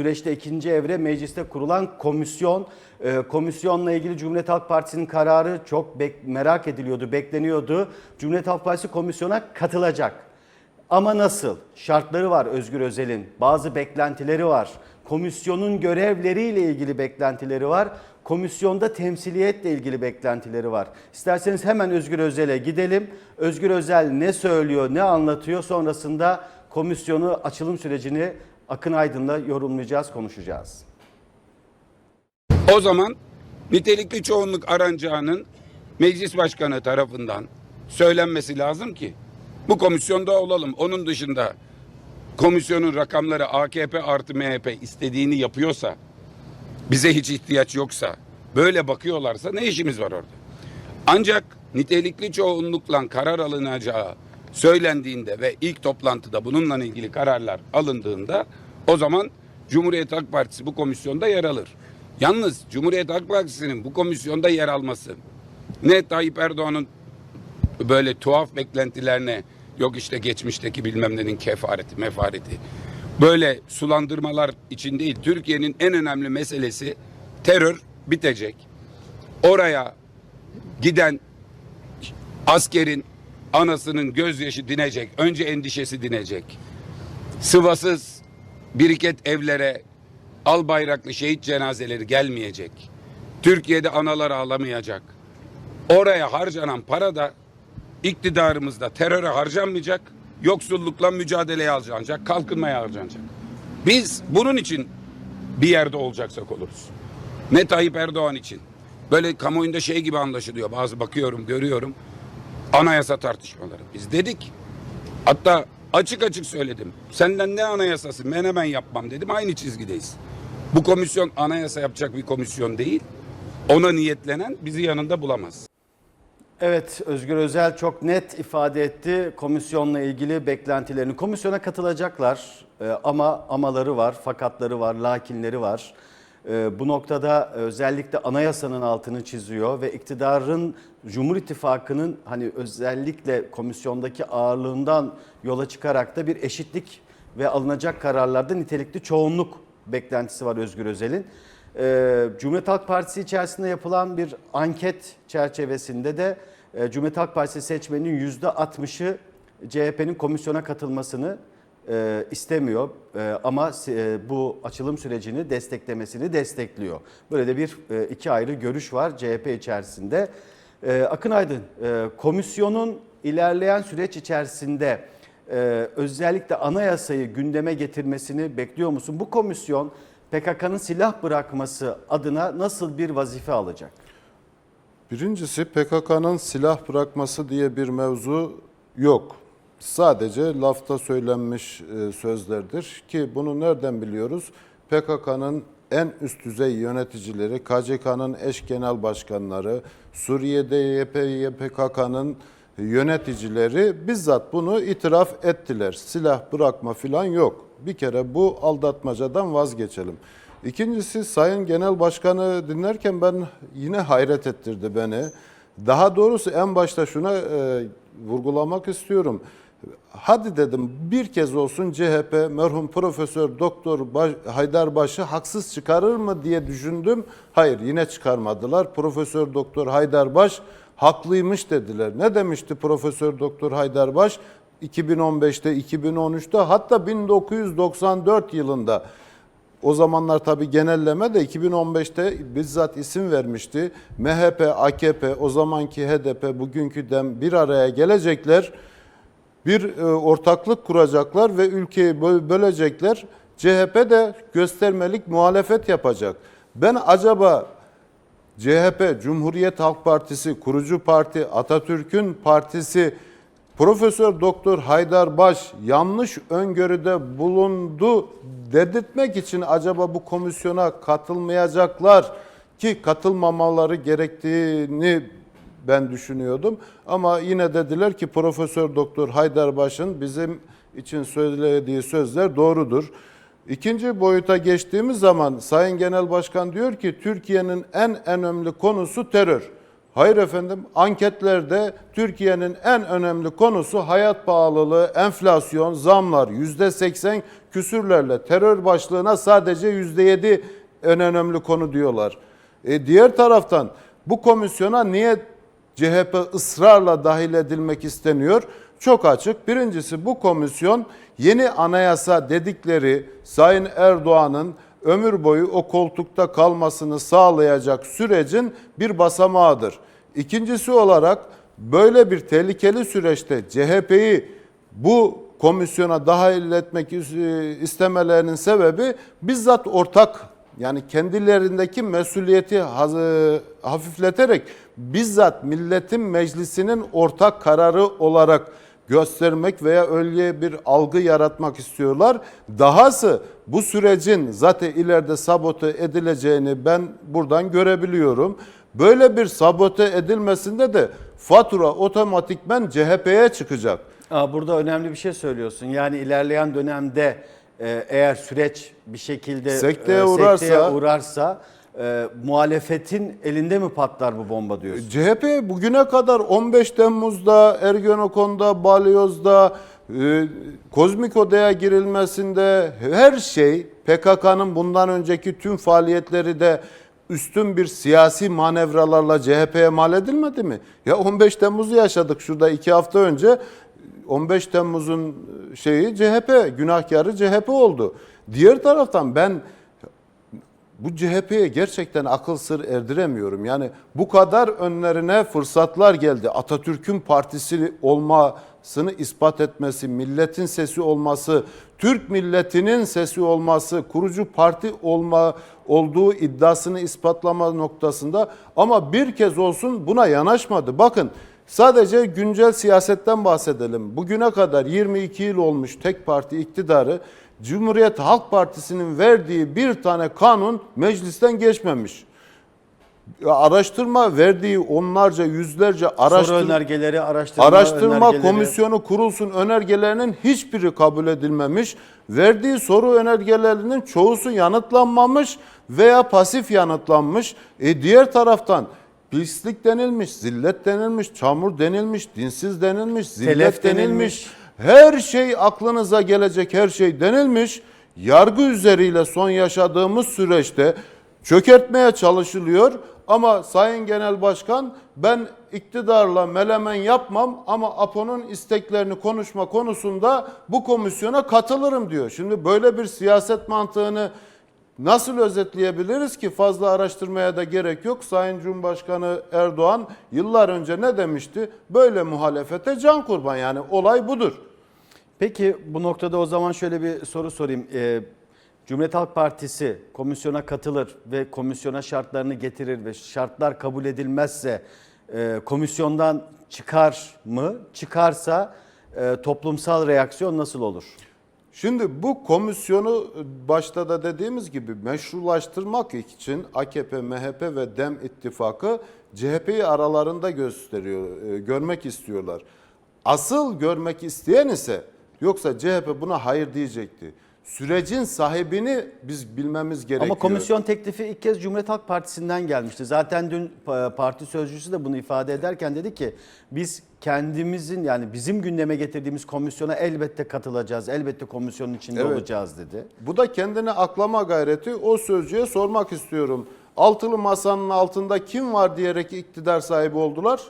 süreçte ikinci evre mecliste kurulan komisyon. E, komisyonla ilgili Cumhuriyet Halk Partisi'nin kararı çok merak ediliyordu, bekleniyordu. Cumhuriyet Halk Partisi komisyona katılacak. Ama nasıl? Şartları var Özgür Özel'in. Bazı beklentileri var. Komisyonun görevleriyle ilgili beklentileri var. Komisyonda temsiliyetle ilgili beklentileri var. İsterseniz hemen Özgür Özel'e gidelim. Özgür Özel ne söylüyor, ne anlatıyor? Sonrasında komisyonu açılım sürecini Akın Aydın'la yorumlayacağız, konuşacağız. O zaman nitelikli çoğunluk aranacağının meclis başkanı tarafından söylenmesi lazım ki bu komisyonda olalım. Onun dışında komisyonun rakamları AKP artı MHP istediğini yapıyorsa bize hiç ihtiyaç yoksa böyle bakıyorlarsa ne işimiz var orada? Ancak nitelikli çoğunlukla karar alınacağı söylendiğinde ve ilk toplantıda bununla ilgili kararlar alındığında o zaman Cumhuriyet Halk Partisi bu komisyonda yer alır. Yalnız Cumhuriyet Halk Partisi'nin bu komisyonda yer alması ne Tayyip Erdoğan'ın böyle tuhaf beklentilerine yok işte geçmişteki bilmem nenin kefareti mefareti böyle sulandırmalar için değil Türkiye'nin en önemli meselesi terör bitecek. Oraya giden askerin anasının gözyaşı dinecek. Önce endişesi dinecek. Sıvasız biriket evlere al bayraklı şehit cenazeleri gelmeyecek. Türkiye'de analar ağlamayacak. Oraya harcanan para da iktidarımızda teröre harcanmayacak. Yoksullukla mücadeleye harcanacak. Kalkınmaya harcanacak. Biz bunun için bir yerde olacaksak oluruz. Ne Tayyip Erdoğan için. Böyle kamuoyunda şey gibi anlaşılıyor. Bazı bakıyorum, görüyorum. Anayasa tartışmaları. Biz dedik. Hatta açık açık söyledim. Senden ne anayasası menemen yapmam dedim. Aynı çizgideyiz. Bu komisyon anayasa yapacak bir komisyon değil. Ona niyetlenen bizi yanında bulamaz. Evet Özgür Özel çok net ifade etti komisyonla ilgili beklentilerini. Komisyona katılacaklar e, ama amaları var, fakatları var, lakinleri var. E, Bu noktada özellikle anayasanın altını çiziyor ve iktidarın Cumhur İttifakı'nın hani özellikle komisyondaki ağırlığından yola çıkarak da bir eşitlik ve alınacak kararlarda nitelikli çoğunluk beklentisi var Özgür Özel'in. Ee, Cumhuriyet Halk Partisi içerisinde yapılan bir anket çerçevesinde de e, Cumhuriyet Halk Partisi seçmeninin %60'ı CHP'nin komisyona katılmasını e, istemiyor E, ama e, bu açılım sürecini desteklemesini destekliyor. Böyle de bir iki ayrı görüş var CHP içerisinde. Akın Aydın, komisyonun ilerleyen süreç içerisinde özellikle anayasayı gündeme getirmesini bekliyor musun? Bu komisyon PKK'nın silah bırakması adına nasıl bir vazife alacak? Birincisi PKK'nın silah bırakması diye bir mevzu yok. Sadece lafta söylenmiş e, sözlerdir ki bunu nereden biliyoruz? PKK'nın en üst düzey yöneticileri, KCK'nın eş genel başkanları, Suriye'de YPG PKK'nın yöneticileri bizzat bunu itiraf ettiler. Silah bırakma filan yok. Bir kere bu aldatmacadan vazgeçelim. İkincisi Sayın Genel Başkanı dinlerken ben yine hayret ettirdi beni. Daha doğrusu en başta şuna e, vurgulamak istiyorum. Hadi dedim bir kez olsun CHP merhum Profesör Doktor Baş, Haydarbaş'ı haksız çıkarır mı diye düşündüm. Hayır yine çıkarmadılar. Profesör Doktor Haydarbaş haklıymış dediler. Ne demişti Profesör Doktor Haydarbaş? 2015'te, 2013'te hatta 1994 yılında o zamanlar tabi genelleme de 2015'te bizzat isim vermişti. MHP, AKP, o zamanki HDP, bugünkü DEM bir araya gelecekler. Bir e, ortaklık kuracaklar ve ülkeyi bö- bölecekler. CHP de göstermelik muhalefet yapacak. Ben acaba CHP, Cumhuriyet Halk Partisi, kurucu parti, Atatürk'ün partisi Profesör Doktor Haydar Baş yanlış öngörüde bulundu dedirtmek için acaba bu komisyona katılmayacaklar ki katılmamaları gerektiğini ben düşünüyordum. Ama yine dediler ki Profesör Doktor Haydarbaş'ın bizim için söylediği sözler doğrudur. İkinci boyuta geçtiğimiz zaman Sayın Genel Başkan diyor ki Türkiye'nin en önemli konusu terör. Hayır efendim anketlerde Türkiye'nin en önemli konusu hayat pahalılığı, enflasyon, zamlar yüzde seksen küsürlerle terör başlığına sadece yüzde yedi en önemli konu diyorlar. E, diğer taraftan bu komisyona niye CHP ısrarla dahil edilmek isteniyor? Çok açık. Birincisi bu komisyon yeni anayasa dedikleri Sayın Erdoğan'ın ömür boyu o koltukta kalmasını sağlayacak sürecin bir basamağıdır. İkincisi olarak böyle bir tehlikeli süreçte CHP'yi bu komisyona dahil etmek istemelerinin sebebi bizzat ortak yani kendilerindeki mesuliyeti haz- hafifleterek bizzat milletin meclisinin ortak kararı olarak göstermek veya öyle bir algı yaratmak istiyorlar. Dahası bu sürecin zaten ileride sabote edileceğini ben buradan görebiliyorum. Böyle bir sabote edilmesinde de fatura otomatikmen CHP'ye çıkacak. Aa, burada önemli bir şey söylüyorsun. Yani ilerleyen dönemde e, eğer süreç bir şekilde Sekteye e, uğrarsa- sekteye uğrarsa e, muhalefetin elinde mi patlar bu bomba diyorsun? CHP bugüne kadar 15 Temmuz'da, Ergenekon'da, Balyoz'da, e, Kozmik Oda'ya girilmesinde her şey PKK'nın bundan önceki tüm faaliyetleri de üstün bir siyasi manevralarla CHP'ye mal edilmedi mi? Ya 15 Temmuz'u yaşadık şurada iki hafta önce. 15 Temmuz'un şeyi CHP, günahkarı CHP oldu. Diğer taraftan ben bu CHP'ye gerçekten akıl sır erdiremiyorum. Yani bu kadar önlerine fırsatlar geldi. Atatürk'ün partisi olmasını ispat etmesi, milletin sesi olması, Türk milletinin sesi olması, kurucu parti olma olduğu iddiasını ispatlama noktasında ama bir kez olsun buna yanaşmadı. Bakın sadece güncel siyasetten bahsedelim. Bugüne kadar 22 yıl olmuş tek parti iktidarı Cumhuriyet Halk Partisi'nin verdiği bir tane kanun meclisten geçmemiş. Araştırma verdiği onlarca yüzlerce Soru araştırma, önergeleri, araştırma, araştırma önergeleri- komisyonu kurulsun önergelerinin hiçbiri kabul edilmemiş. Verdiği soru önergelerinin çoğusu yanıtlanmamış veya pasif yanıtlanmış. E diğer taraftan pislik denilmiş, zillet denilmiş, çamur denilmiş, dinsiz denilmiş, zillet Telef denilmiş. denilmiş. Her şey aklınıza gelecek her şey denilmiş. Yargı üzeriyle son yaşadığımız süreçte çökertmeye çalışılıyor. Ama Sayın Genel Başkan ben iktidarla melemen yapmam ama APO'nun isteklerini konuşma konusunda bu komisyona katılırım diyor. Şimdi böyle bir siyaset mantığını Nasıl özetleyebiliriz ki fazla araştırmaya da gerek yok. Sayın Cumhurbaşkanı Erdoğan yıllar önce ne demişti? Böyle muhalefete can kurban yani olay budur. Peki bu noktada o zaman şöyle bir soru sorayım. Ee, Cumhuriyet Halk Partisi komisyona katılır ve komisyona şartlarını getirir ve şartlar kabul edilmezse e, komisyondan çıkar mı? Çıkarsa e, toplumsal reaksiyon nasıl olur? Şimdi bu komisyonu başta da dediğimiz gibi meşrulaştırmak için AKP, MHP ve DEM ittifakı CHP'yi aralarında gösteriyor, e, görmek istiyorlar. Asıl görmek isteyen ise yoksa CHP buna hayır diyecekti. Sürecin sahibini biz bilmemiz gerekiyor. Ama komisyon teklifi ilk kez Cumhuriyet Halk Partisi'nden gelmişti. Zaten dün e, parti sözcüsü de bunu ifade ederken dedi ki biz kendimizin yani bizim gündeme getirdiğimiz komisyona elbette katılacağız. Elbette komisyonun içinde Evet. olacağız dedi. Bu da kendine aklama gayreti o sözcüye sormak istiyorum. Altılı masanın altında kim var diyerek iktidar sahibi oldular?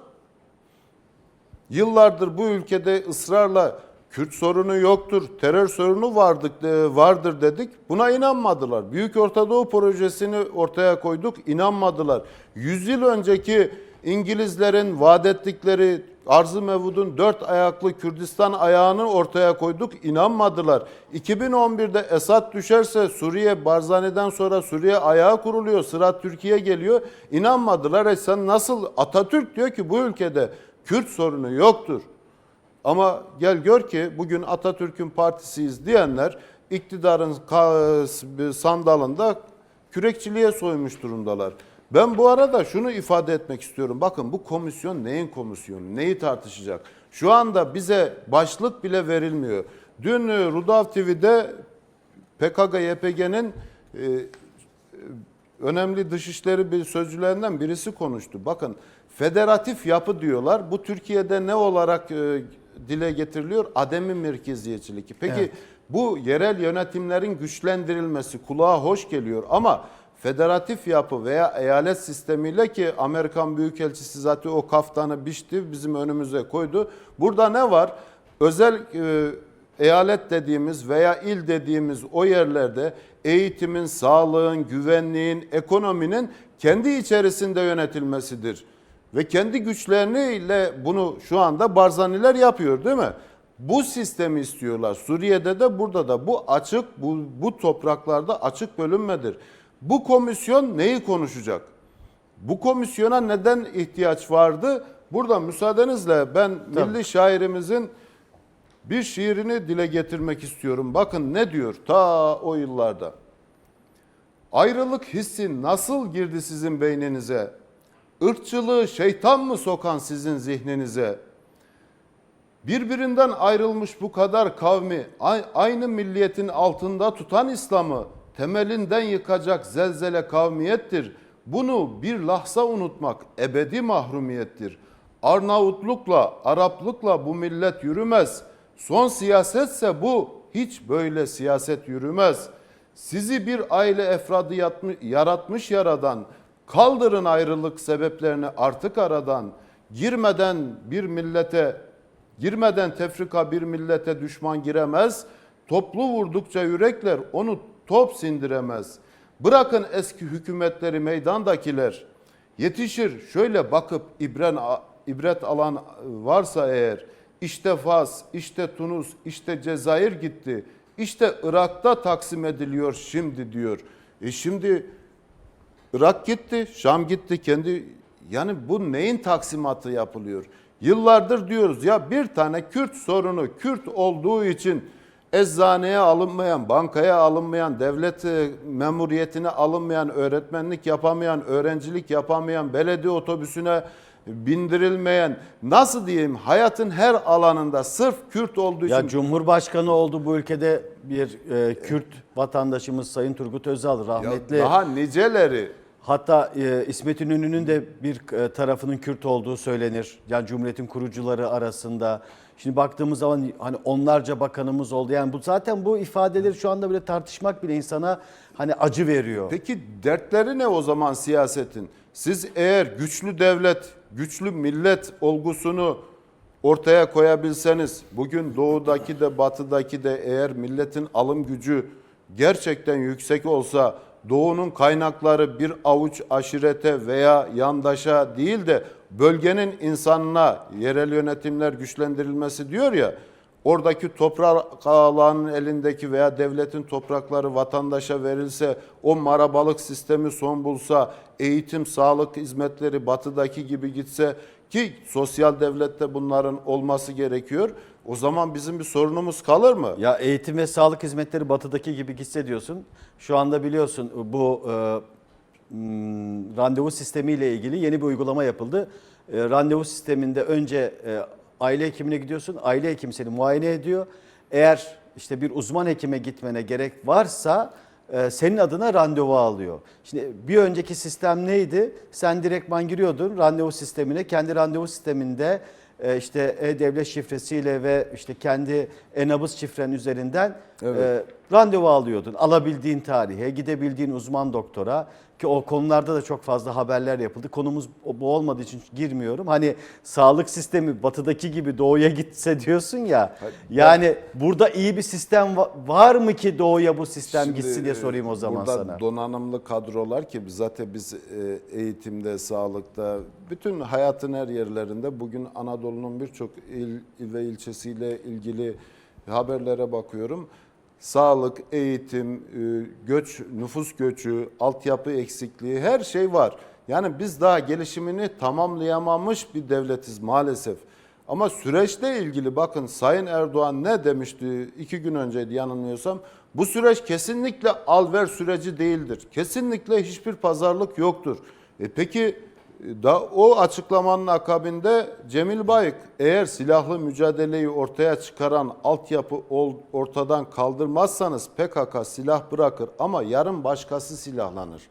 Yıllardır bu ülkede ısrarla Kürt sorunu yoktur, terör sorunu vardık, e, vardır dedik. Buna inanmadılar. Büyük Ortadoğu projesini ortaya koyduk, inanmadılar. Yüzyıl önceki İngilizlerin vaat ettikleri Arz-ı Mevud'un dört ayaklı Kürdistan ayağını ortaya koyduk, inanmadılar. 2011'de Esad düşerse Suriye, Barzani'den sonra Suriye ayağı kuruluyor, sıra Türkiye geliyor. İnanmadılar. E sen nasıl, Atatürk diyor ki bu ülkede Kürt sorunu yoktur. Ama gel gör ki bugün Atatürk'ün partisiyiz diyenler iktidarın sandalında kürekçiliğe soymuş durumdalar. Ben bu arada şunu ifade etmek istiyorum. Bakın bu komisyon neyin komisyonu? Neyi tartışacak? Şu anda bize başlık bile verilmiyor. Dün e, Rudav TV'de PKK-YPG'nin e, önemli dışişleri bir sözcülerinden birisi konuştu. Bakın Federatif yapı diyorlar. Bu Türkiye'de ne olarak e, dile getiriliyor? Ademi merkeziyetçilik. Peki Evet. bu yerel yönetimlerin güçlendirilmesi kulağa hoş geliyor ama federatif yapı veya eyalet sistemiyle ki Amerikan Büyükelçisi zaten o kaftanı biçti bizim önümüze koydu. Burada ne var? Özel e, eyalet dediğimiz veya il dediğimiz o yerlerde eğitimin, sağlığın, güvenliğin, ekonominin kendi içerisinde yönetilmesidir. Ve kendi güçleriyle bunu şu anda Barzaniler yapıyor değil mi? Bu sistemi istiyorlar. Suriye'de de burada da bu açık, bu, bu topraklarda açık bölünmedir. Bu komisyon neyi konuşacak? Bu komisyona neden ihtiyaç vardı? Burada müsaadenizle ben Tabii. milli şairimizin bir şiirini dile getirmek istiyorum. Bakın ne diyor ta o yıllarda. Ayrılık hissi nasıl girdi sizin beyninize? Irkçılığı şeytan mı sokan sizin zihninize? Birbirinden ayrılmış bu kadar kavmi ay- aynı milliyetin altında tutan İslam'ı temelinden yıkacak zelzele kavmiyettir. Bunu bir lahza unutmak ebedi mahrumiyettir. Arnavutlukla, Araplıkla bu millet yürümez. Son siyasetse bu hiç böyle siyaset yürümez. Sizi bir aile efradı yaratmış yaradan kaldırın ayrılık sebeplerini artık aradan. Girmeden bir millete Girmeden tefrika bir millete düşman giremez. Toplu vurdukça yürekler onu top sindiremez. Bırakın eski hükümetleri meydandakiler. Yetişir şöyle bakıp ibren, ibret alan varsa eğer. İşte Fas, işte Tunus, işte Cezayir gitti. İşte Irak'ta taksim ediliyor şimdi diyor. E şimdi Irak gitti, Şam gitti kendi yani bu neyin taksimatı yapılıyor? Yıllardır diyoruz ya bir tane Kürt sorunu Kürt olduğu için eczaneye alınmayan, bankaya alınmayan, devlet e, memuriyetine alınmayan, öğretmenlik yapamayan, öğrencilik yapamayan, belediye otobüsüne bindirilmeyen, nasıl diyeyim hayatın her alanında sırf Kürt olduğu için Ya Cumhurbaşkanı oldu bu ülkede bir e, Kürt vatandaşımız Sayın Turgut Özal rahmetli. Ya daha niceleri Hatta e, İsmet İnönü'nün de bir e, tarafının Kürt olduğu söylenir. Yani Cumhuriyet'in kurucuları arasında. Şimdi baktığımız zaman hani onlarca bakanımız oldu. Yani bu zaten bu ifadeleri şu anda bile tartışmak bile insana hani acı veriyor. Peki dertleri ne o zaman siyasetin? Siz eğer güçlü devlet, güçlü millet olgusunu ortaya koyabilseniz, bugün doğudaki de batıdaki de eğer milletin alım gücü gerçekten yüksek olsa, doğunun kaynakları bir avuç aşirete veya yandaşa değil de bölgenin insanına yerel yönetimler güçlendirilmesi diyor ya, oradaki toprak ağalarının elindeki veya devletin toprakları vatandaşa verilse, o marabalık sistemi son bulsa, eğitim, sağlık hizmetleri batıdaki gibi gitse ki sosyal devlette bunların olması gerekiyor. O zaman bizim bir sorunumuz kalır mı? Ya eğitim ve sağlık hizmetleri batıdaki gibi gitse diyorsun. Şu anda biliyorsun bu e, randevu sistemiyle ilgili yeni bir uygulama yapıldı. E, randevu sisteminde önce e, aile hekimine gidiyorsun. Aile hekimi seni muayene ediyor. Eğer işte bir uzman hekime gitmene gerek varsa senin adına randevu alıyor. Şimdi bir önceki sistem neydi? Sen direktman giriyordun randevu sistemine. Kendi randevu sisteminde e, işte e-devlet şifresiyle ve işte kendi e-nabız şifren üzerinden Evet. e, randevu alıyordun. Alabildiğin tarihe, gidebildiğin uzman doktora ki o konularda da çok fazla haberler yapıldı. Konumuz bu olmadığı için girmiyorum. Hani sağlık sistemi batıdaki gibi doğuya gitse diyorsun ya. Yani burada iyi bir sistem va- var mı ki doğuya bu sistem Şimdi, gitsin diye sorayım o zaman burada sana. donanımlı kadrolar ki zaten biz e, eğitimde, sağlıkta, bütün hayatın her yerlerinde bugün Anadolu'nun birçok il ve ilçesiyle ilgili haberlere bakıyorum. Sağlık, eğitim, e, göç, nüfus göçü, altyapı eksikliği her şey var. Yani biz daha gelişimini tamamlayamamış bir devletiz maalesef. Ama süreçle ilgili bakın Sayın Erdoğan ne demişti iki gün önceydi yanılmıyorsam. Bu süreç kesinlikle alver süreci değildir. Kesinlikle hiçbir pazarlık yoktur. E peki da o açıklamanın akabinde Cemil Bayık eğer silahlı mücadeleyi ortaya çıkaran altyapı ortadan kaldırmazsanız PKK silah bırakır ama yarın başkası silahlanır.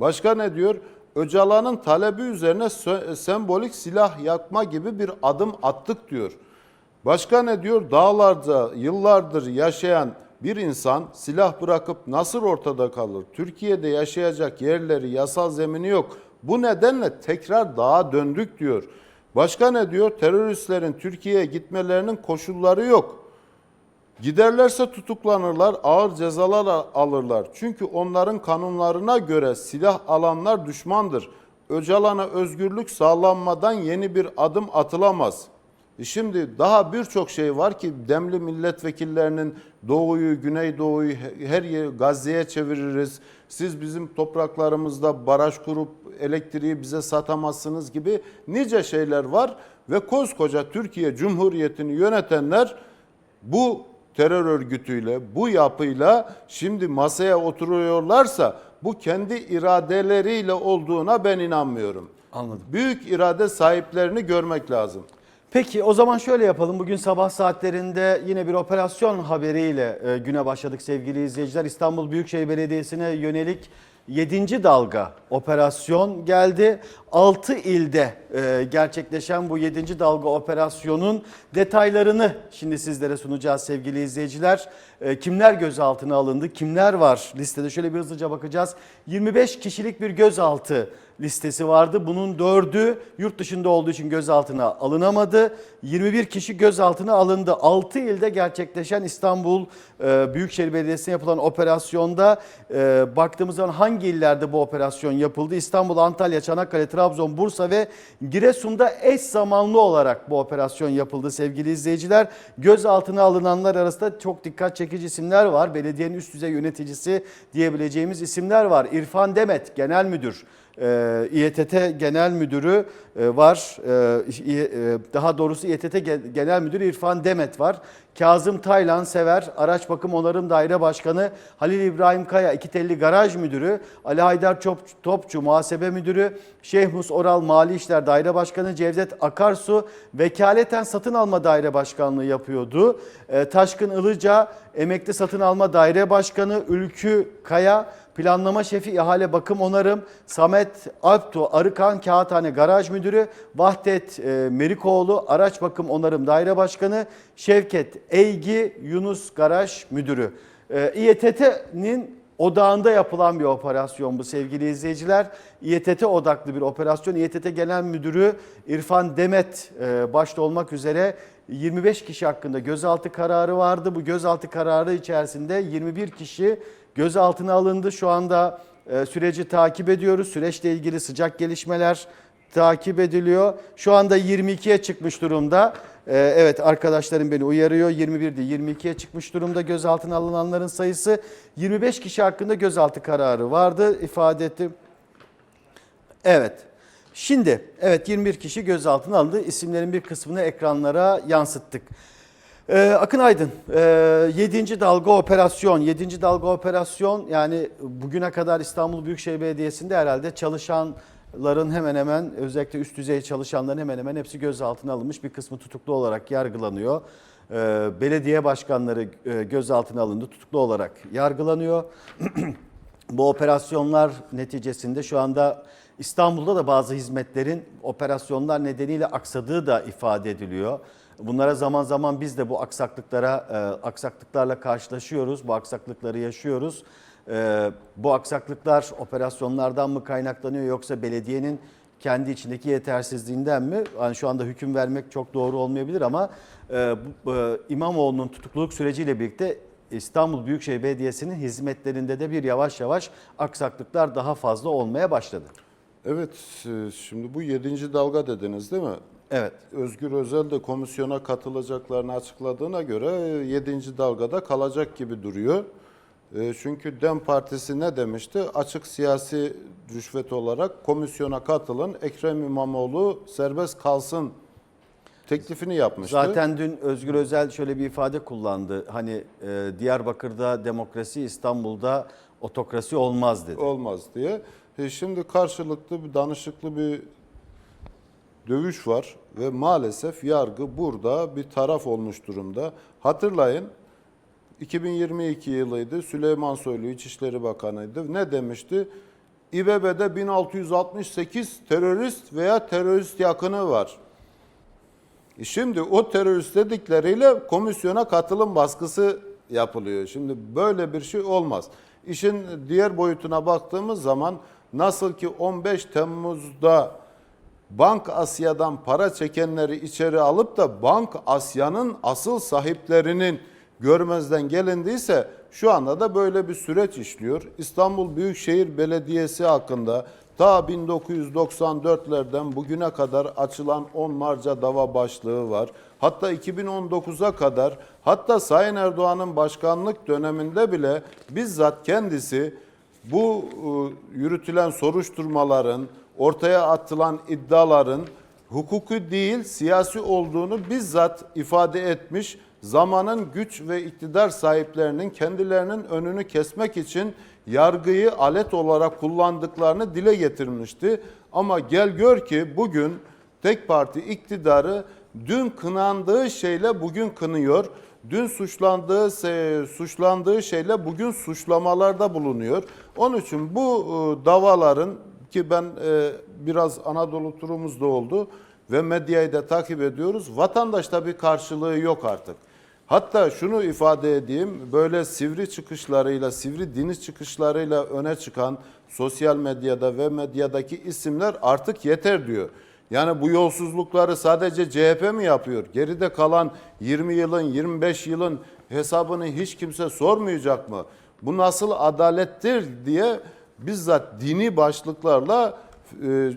Başka ne diyor? Öcalan'ın talebi üzerine sembolik silah yakma gibi bir adım attık diyor. Başka ne diyor? Dağlarda yıllardır yaşayan bir insan silah bırakıp nasıl ortada kalır? Türkiye'de yaşayacak yerleri, yasal zemini yok. Bu nedenle tekrar dağa döndük diyor. Başka ne diyor? Teröristlerin Türkiye'ye gitmelerinin koşulları yok. Giderlerse tutuklanırlar, ağır cezalar al- alırlar. Çünkü onların kanunlarına göre silah alanlar düşmandır. Öcalan'a özgürlük sağlanmadan yeni bir adım atılamaz. E Şimdi daha birçok şey var ki demli milletvekillerinin doğuyu, güneydoğuyu he- her yeri Gazze'ye çeviririz. Siz bizim topraklarımızda baraj kurup elektriği bize satamazsınız gibi nice şeyler var ve koskoca Türkiye Cumhuriyeti'ni yönetenler bu terör örgütüyle, bu yapıyla şimdi masaya oturuyorlarsa bu kendi iradeleriyle olduğuna ben inanmıyorum. Anladım. Büyük irade sahiplerini görmek lazım. Peki o zaman şöyle yapalım. Bugün sabah saatlerinde yine bir operasyon haberiyle e, güne başladık sevgili izleyiciler. İstanbul Büyükşehir Belediyesi'ne yönelik 7. dalga operasyon geldi. 6 ilde e, gerçekleşen bu 7. dalga operasyonun detaylarını şimdi sizlere sunacağız sevgili izleyiciler. E, kimler gözaltına alındı, kimler var listede şöyle bir hızlıca bakacağız. 25 kişilik bir gözaltı listesi vardı. Bunun 4'ü yurt dışında olduğu için gözaltına alınamadı. 21 kişi gözaltına alındı. 6 ilde gerçekleşen İstanbul e, Büyükşehir Belediyesi'ne yapılan operasyonda e, baktığımız zaman hangi illerde bu operasyon yapıldı? İstanbul, Antalya, Çanakkale, Trabzon, Bursa ve Giresun'da eş zamanlı olarak bu operasyon yapıldı sevgili izleyiciler. Gözaltına alınanlar arasında çok dikkat çekici isimler var. Belediyenin üst düzey yöneticisi diyebileceğimiz isimler var. İrfan Demet, Genel Müdür. Ee, İETT Genel Müdürü e, var. Ee, e, Daha doğrusu İETT Ge- Genel Müdürü İrfan Demet var. Kazım Taylan Sever, Araç Bakım Onarım Daire Başkanı, Halil İbrahim Kaya, İki Telli Garaj Müdürü, Ali Haydar Topçu Muhasebe Müdürü, Şehmus Oral Mali İşler Daire Başkanı, Cevdet Akarsu vekaleten satın alma daire başkanlığı yapıyordu. Ee, Taşkın Ilıca, Emekli Satın Alma Daire Başkanı, Ülkü Kaya, Planlama Şefi İhale Bakım Onarım, Samet Alptu Arıkan Kağıthane Garaj Müdürü, Vahdet e, Merikoğlu Araç Bakım Onarım Daire Başkanı, Şevket Eygi Yunus Garaj Müdürü. E, İETT'nin odağında yapılan bir operasyon bu sevgili izleyiciler. İETT odaklı bir operasyon. İETT Genel Müdürü İrfan Demet e, başta olmak üzere 25 kişi hakkında gözaltı kararı vardı. Bu gözaltı kararı içerisinde 21 kişi gözaltına alındı. Şu anda e, süreci takip ediyoruz. Süreçle ilgili sıcak gelişmeler takip ediliyor. Şu anda 22'ye çıkmış durumda. E, evet arkadaşlarım beni uyarıyor. 21 değil 22'ye çıkmış durumda gözaltına alınanların sayısı. 25 kişi hakkında gözaltı kararı vardı ifade ettim. Evet. Şimdi evet 21 kişi gözaltına alındı. İsimlerin bir kısmını ekranlara yansıttık. Ee, Akın Aydın, e, 7. dalga operasyon, 7. dalga operasyon yani bugüne kadar İstanbul Büyükşehir Belediyesi'nde herhalde çalışanların hemen hemen özellikle üst düzey çalışanların hemen hemen hepsi gözaltına alınmış. Bir kısmı tutuklu olarak yargılanıyor. Ee, belediye başkanları e, gözaltına alındı, tutuklu olarak yargılanıyor. Bu operasyonlar neticesinde şu anda İstanbul'da da bazı hizmetlerin operasyonlar nedeniyle aksadığı da ifade ediliyor. Bunlara zaman zaman biz de bu aksaklıklara e, aksaklıklarla karşılaşıyoruz. Bu aksaklıkları yaşıyoruz. E, bu aksaklıklar operasyonlardan mı kaynaklanıyor yoksa belediyenin kendi içindeki yetersizliğinden mi? Yani şu anda hüküm vermek çok doğru olmayabilir ama e, bu, e, İmamoğlu'nun tutukluluk süreciyle birlikte İstanbul Büyükşehir Belediyesi'nin hizmetlerinde de bir yavaş yavaş aksaklıklar daha fazla olmaya başladı. Evet, e, şimdi bu 7. dalga dediniz değil mi? Evet. Özgür Özel de komisyona katılacaklarını açıkladığına göre 7. dalgada kalacak gibi duruyor. E, Çünkü DEM Partisi ne demişti? Açık siyasi rüşvet olarak komisyona katılın, Ekrem İmamoğlu serbest kalsın teklifini yapmıştı. Zaten dün Özgür Özel şöyle bir ifade kullandı. Hani e, Diyarbakır'da demokrasi, İstanbul'da otokrasi olmaz dedi. olmaz diye. E, Şimdi karşılıklı bir danışıklı bir dövüş var ve maalesef yargı burada bir taraf olmuş durumda. Hatırlayın 2022 yılıydı. Süleyman Soylu İçişleri Bakanı'ydı. Ne demişti? İBB'de 1668 terörist veya terörist yakını var. E Şimdi o terörist dedikleriyle komisyona katılım baskısı yapılıyor. Şimdi böyle bir şey olmaz. İşin diğer boyutuna baktığımız zaman nasıl ki 15 Temmuz'da Bank Asya'dan para çekenleri içeri alıp da Bank Asya'nın asıl sahiplerinin görmezden gelindiyse şu anda da böyle bir süreç işliyor. İstanbul Büyükşehir Belediyesi hakkında ta 1994'lerden bugüne kadar açılan onlarca dava başlığı var. Hatta 2019'a kadar hatta Sayın Erdoğan'ın başkanlık döneminde bile bizzat kendisi bu e, yürütülen soruşturmaların, ortaya atılan iddiaların hukuki değil siyasi olduğunu bizzat ifade etmiş. Zamanın güç ve iktidar sahiplerinin kendilerinin önünü kesmek için yargıyı alet olarak kullandıklarını dile getirmişti. Ama gel gör ki bugün tek parti iktidarı dün kınandığı şeyle bugün kınıyor. Dün suçlandığı suçlandığı şeyle bugün suçlamalarda bulunuyor. Onun için bu e, davaların ki ben e, biraz Anadolu turumuz da oldu ve medyayı da takip ediyoruz. Vatandaşta bir karşılığı yok artık. Hatta şunu ifade edeyim, böyle sivri çıkışlarıyla, sivri diniz çıkışlarıyla öne çıkan sosyal medyada ve medyadaki isimler artık yeter diyor. Yani bu yolsuzlukları sadece CHP mi yapıyor? Geride kalan 20 yılın, 25 yılın hesabını hiç kimse sormayacak mı? Bu nasıl adalettir diye bizzat dini başlıklarla e,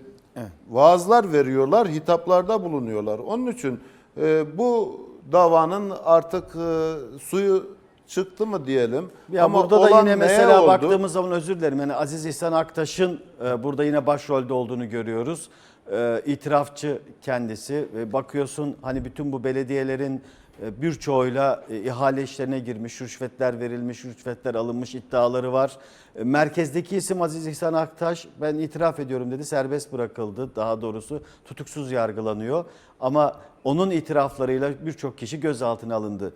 vaazlar veriyorlar, hitaplarda bulunuyorlar. Onun için e, bu davanın artık e, suyu çıktı mı diyelim. Ya Ama burada da yine mesela oldu? baktığımız zaman özür dilerim. Yani Aziz İhsan Aktaş'ın e, burada yine başrolde olduğunu görüyoruz. E, itirafçı kendisi ve bakıyorsun hani bütün bu belediyelerin e, birçoğuyla e, ihale işlerine girmiş, rüşvetler verilmiş, rüşvetler alınmış iddiaları var. E, merkezdeki isim Aziz İhsan Aktaş ben itiraf ediyorum dedi serbest bırakıldı daha doğrusu tutuksuz yargılanıyor. Ama onun itiraflarıyla birçok kişi gözaltına alındı.